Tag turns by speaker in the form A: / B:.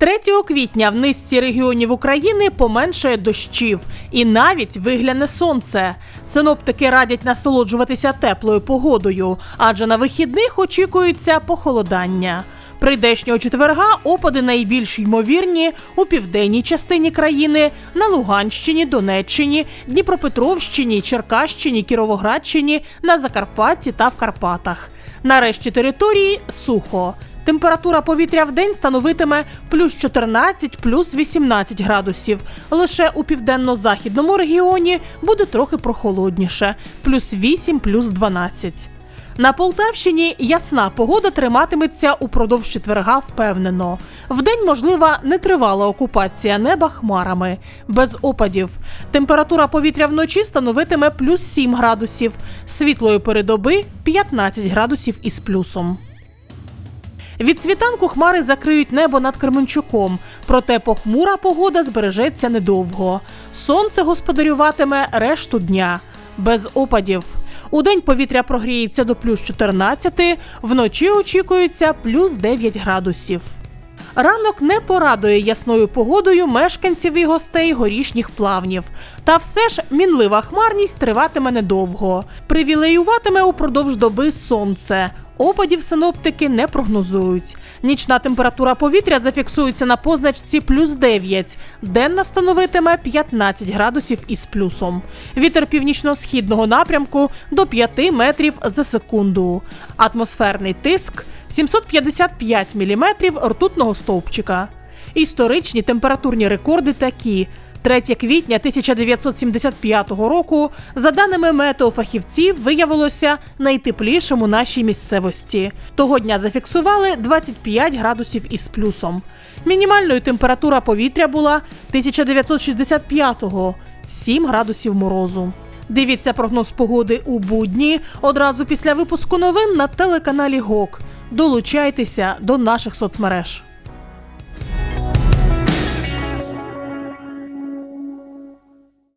A: 3 квітня в низці регіонів України поменшає дощів і навіть вигляне сонце. Синоптики радять насолоджуватися теплою погодою, адже на вихідних очікується похолодання. Прийдешнього четверга опади найбільш ймовірні у південній частині країни, на Луганщині, Донеччині, Дніпропетровщині, Черкащині, Кіровоградщині, на Закарпатті та в Карпатах. Нарешті території сухо. Температура повітря в день становитиме плюс 14, плюс 18 градусів. Лише у південно-західному регіоні буде трохи прохолодніше плюс 8, плюс 12. На Полтавщині ясна погода триматиметься упродовж четверга впевнено. Вдень можлива нетривала окупація неба хмарами, без опадів. Температура повітря вночі становитиме плюс 7 градусів, світлої передоби 15 градусів із плюсом. Від світанку хмари закриють небо над Кременчуком, проте похмура погода збережеться недовго. Сонце господарюватиме решту дня, без опадів. Удень повітря прогріється до плюс 14, вночі очікується плюс 9 градусів. Ранок не порадує ясною погодою мешканців і гостей горішніх плавнів. Та все ж мінлива хмарність триватиме недовго. Привілеюватиме упродовж доби сонце. Опадів синоптики не прогнозують. Нічна температура повітря зафіксується на позначці плюс 9, денна становитиме 15 градусів із плюсом. Вітер північно-східного напрямку до 5 метрів за секунду. Атмосферний тиск 755 міліметрів ртутного стовпчика. Історичні температурні рекорди такі. 3 квітня 1975 року, за даними метеофахівців, виявилося найтеплішим у нашій місцевості. Того дня зафіксували 25 градусів із плюсом. Мінімальною температура повітря була 1965-го – 7 градусів морозу. Дивіться прогноз погоди у будні одразу після випуску новин на телеканалі ГОК. Долучайтеся до наших соцмереж.